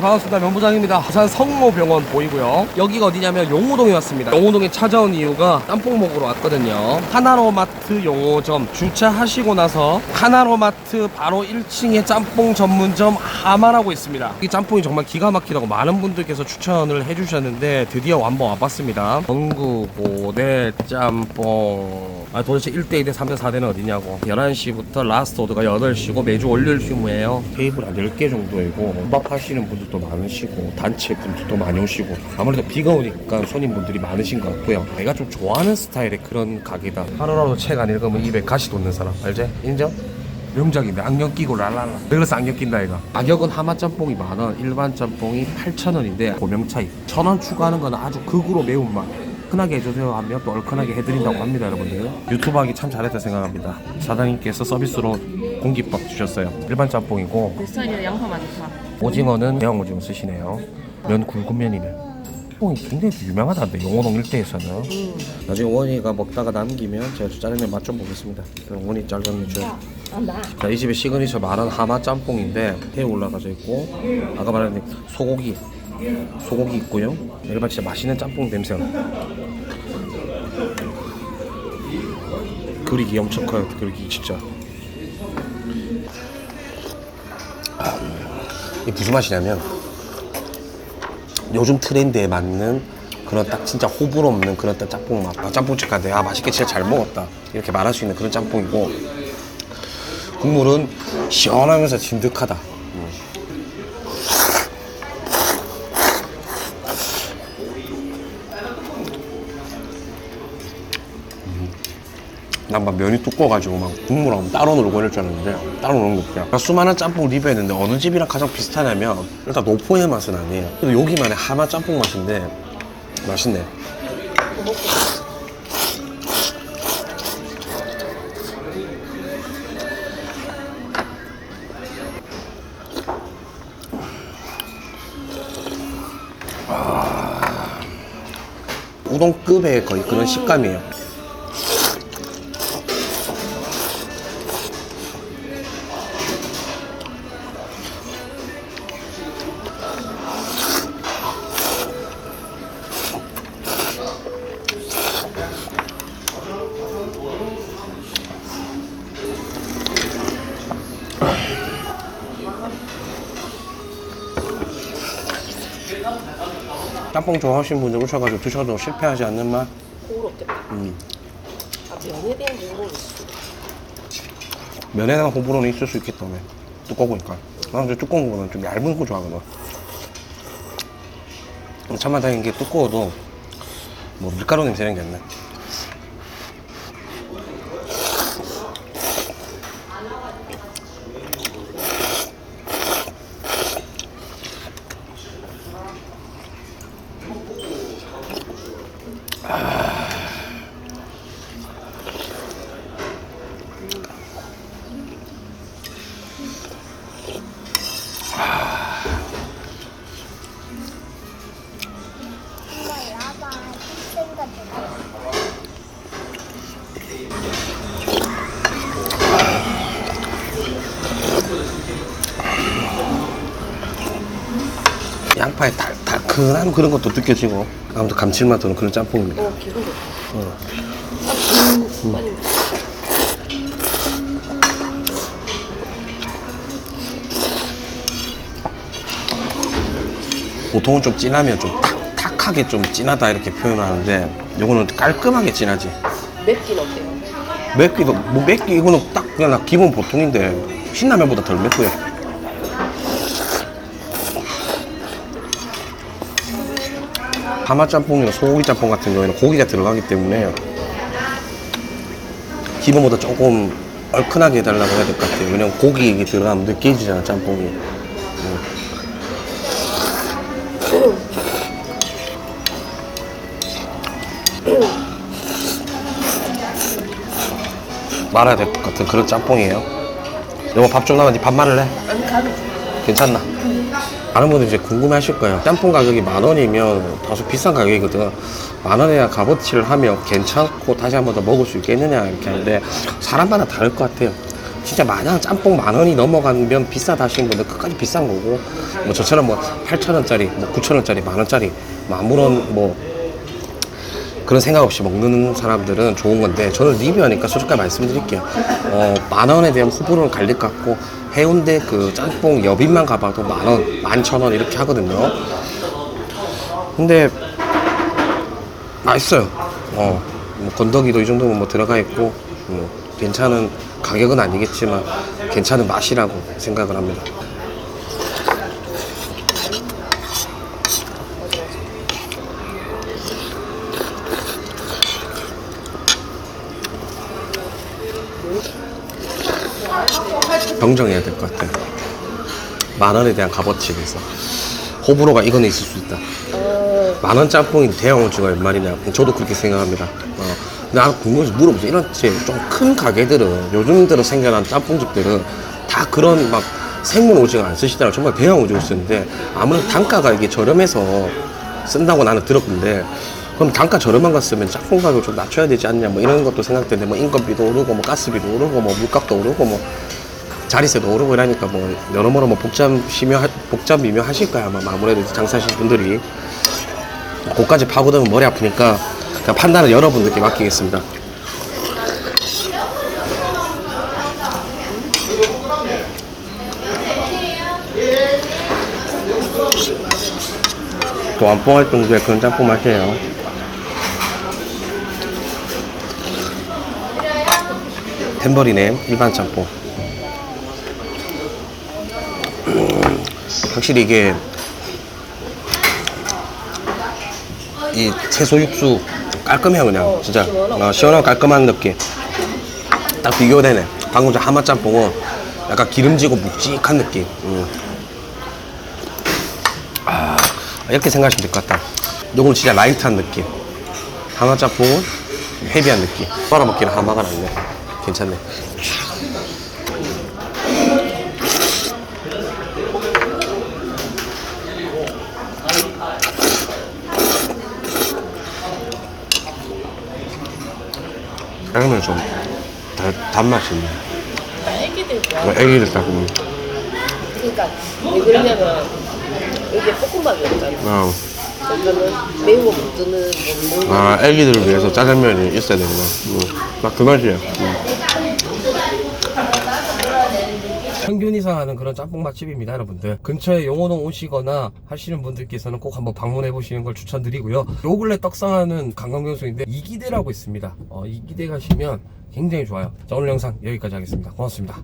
반갑습니다. 면부장입니다. 부산 성모병원 보이고요. 여기가 어디냐면 용호동에 왔습니다. 용호동에 찾아온 이유가 짬뽕 먹으러 왔거든요. 하나로마트 용호점 주차하시고 나서 하나로마트 바로 1층에 짬뽕 전문점 하마라고 있습니다. 이 짬뽕이 정말 기가 막히다고 많은 분들께서 추천을 해주셨는데 드디어 한번 와봤습니다. 전국 5대 짬뽕. 아 도대체 1대, 2대, 3대, 4대는 어디냐고. 11시부터 라스트 오드가 8시고 매주 월요일 휴무예요. 테이블 한 10개 정도이고 밥 하시는 분들 도 많으시고 단체 분들도 많이 오시고 아무래도 비가 오니까 손님분들이 많으신 것 같고요. 내가 좀 좋아하는 스타일의 그런 가게다. 하루라도 책 안 읽으면 입에 가시 돋는 사람 알지? 인정? 명작인데 안경 끼고 랄랄라 그래서 안경 낀다 이가 가격은 하마 짬뽕이 만원 일반 짬뽕이 8,000원인데 고명 차이 1,000원 추가하는 건 아주 극으로 매운맛 흔하게 해주세요 하면 또 얼큰하게 해드린다고 합니다 여러분들 유튜브 하기 참 잘했다 생각합니다 사장님께서 서비스로 공깃밥 주셨어요 일반 짬뽕이고 내 스타일이라 양파 많다. 오징어는 대왕 오징어 쓰시네요 면 굵은 면이네 짬뽕이 굉장히 유명하다는데 용호동 일대에서는 나중에 원희가 먹다가 남기면 제가 좀 짜장면 맛 좀 보겠습니다 그럼 원희 짜장면 줘요 자, 이 집의 시그니처 말은 하마 짬뽕인데 회 올라가져 있고 아까 말한 소고기 소고기 있고요. 일반 진짜 맛있는 짬뽕 냄새가 나. 그리기 엄청 커요. 그리기 진짜. 이게 무슨 맛이냐면 요즘 트렌드에 맞는 그런 딱 진짜 호불호 없는 그런 딱 짬뽕 맛. 아, 짬뽕집 가는데 아 맛있게 진짜 잘 먹었다 이렇게 말할 수 있는 그런 짬뽕이고 국물은 시원하면서 진득하다. 난막 면이 두꺼워가지고 막 국물하고 따로 놀고 이럴 줄 알았는데 따로 노는 게 없어요. 그러니까 수많은 짬뽕 리뷰했는데 어느 집이랑 가장 비슷하냐면 일단 노포의 맛은 아니에요. 근데 여기만의 하마 짬뽕 맛인데 맛있네. 우동급의 거의 그런 식감이에요. 짬뽕 좋아하시는 분들 오셔가지고 드셔도 실패하지 않는 맛. 고급졌다. 음. 아, 면에 대한 궁금이 있어. 면에 대한 호불호는 있을 수 있겠다며. 두꺼우니까. 나는 좀 두꺼운 거는 좀 얇은 거 좋아하거든. 참만 다행인 게 두꺼워도 뭐 밀가루 냄새는 게안 나. 양파의 달, 달큰한 그런 것도 느껴지고 아무튼 감칠맛 도는 그런 짬뽕입니다. 어, 기분 좋다. 어. 음, 먹자. 보통은 좀 진하면 좀 탁, 탁하게 좀 진하다 이렇게 표현을 하는데 요거는 깔끔하게 진하지. 맵긴 어때요? 맵기도 뭐 맵기 이거는 딱 그냥 나 기본 보통인데 신라면보다 덜 맵고요. 하마 짬뽕이나 소고기 짬뽕 같은 경우에는 고기가 들어가기 때문에 기본보다 조금 얼큰하게 해달라고 해야 될 것 같아요. 왜냐면 고기 들어가면 느껴지잖아 짬뽕이. 음. 말아야 될 것 같은 그런 짬뽕이에요. 여보 밥 좀 남았니? 밥 말을래? 아니, 가면 괜찮나? 많은 분들이 이제 궁금해 하실 거예요. 짬뽕 가격이 만 원이면 다소 비싼 가격이거든. 만 원에야 값어치를 하면 괜찮고 다시 한 번 더 먹을 수 있겠느냐 이렇게 하는데 사람마다 다를 것 같아요. 진짜 마냥 짬뽕 만 원이 넘어가면 비싸다 하시는 분들 끝까지 비싼 거고 뭐 저처럼 뭐 8천 원짜리 뭐 9천 원짜리 만 원짜리 뭐 아무런 뭐 그런 생각 없이 먹는 사람들은 좋은 건데 저는 리뷰하니까 솔직하게 말씀드릴게요 어, 만 원에 대한 호불호는 갈릴 것 같고 해운대 그 짬뽕 여빈만 가봐도 만 원, 만천 원 이렇게 하거든요. 근데 맛있어요. 어, 뭐 건더기도 이 정도면 뭐 들어가 있고 뭐 괜찮은 가격은 아니겠지만 괜찮은 맛이라고 생각을 합니다 정정해야 될 것 같아요. 만 원에 대한 값어치에 대해서 호불호가 이거는 있을 수 있다. 어, 만원 짬뽕이 대형 오징어 몇 마리냐? 저도 그렇게 생각합니다. 어, 나 궁금해서 물어보세요. 이런 좀 큰 가게들은 요즘 들어 생겨난 짬뽕집들은 다 그런 막 생물 오징어 안 쓰시더라고 정말 대형 오징어 쓰는데 아무래도 단가가 이게 저렴해서 쓴다고 나는 들었는데 그럼 단가 저렴한 거 쓰면 짬뽕 가격 좀 낮춰야 되지 않냐 뭐 이런 것도 생각되는데 뭐 인건비도 오르고 뭐 가스비도 오르고 뭐 물값도 오르고 뭐 자리세도 오르고 이러니까 뭐 여러모로 뭐 복잡 심여 복잡 미묘 하실 거야 아마 아무래도 장사하시는 분들이 그까지 파고들면 머리 아프니까 그냥 판단은 여러분들께 맡기겠습니다. 또안 뽕할 정도의 그런 짬뽕 맛이에요. 템버리네 일반 짬뽕. 확실히 이게 이 채소 육수 깔끔해요 그냥. 진짜. 어, 시원하고 깔끔한 느낌. 딱 비교되네. 방금 전 하마 짬뽕은 약간 기름지고 묵직한 느낌. 음. 아, 이렇게 생각하시면 될 것 같다. 요건 진짜 라이트한 느낌. 하마 짬뽕은 헤비한 느낌. 빨아먹기는 하마가 낫네. 괜찮네 짜장면 좀 단, 단맛이 있네 애기들 좋아. 뭐 애기들 딱 음. 그러니까 왜 그러냐면 이게 볶음밥이었잖아. 어. 그러니까는 매운 거못 드는 뭐 먹는 아 애기들을 위해서 짜장면이 있어야 되구나 음. 딱그 맛이에요 음. 평균 이상 하는 그런 짬뽕 맛집입니다 여러분들. 근처에 용호동 오시거나 하시는 분들께서는 꼭 한번 방문해 보시는 걸 추천드리고요. 요 근래 떡상하는 관광명소인데 이기대라고 있습니다. 어, 이기대 가시면 굉장히 좋아요. 자 오늘 영상 여기까지 하겠습니다. 고맙습니다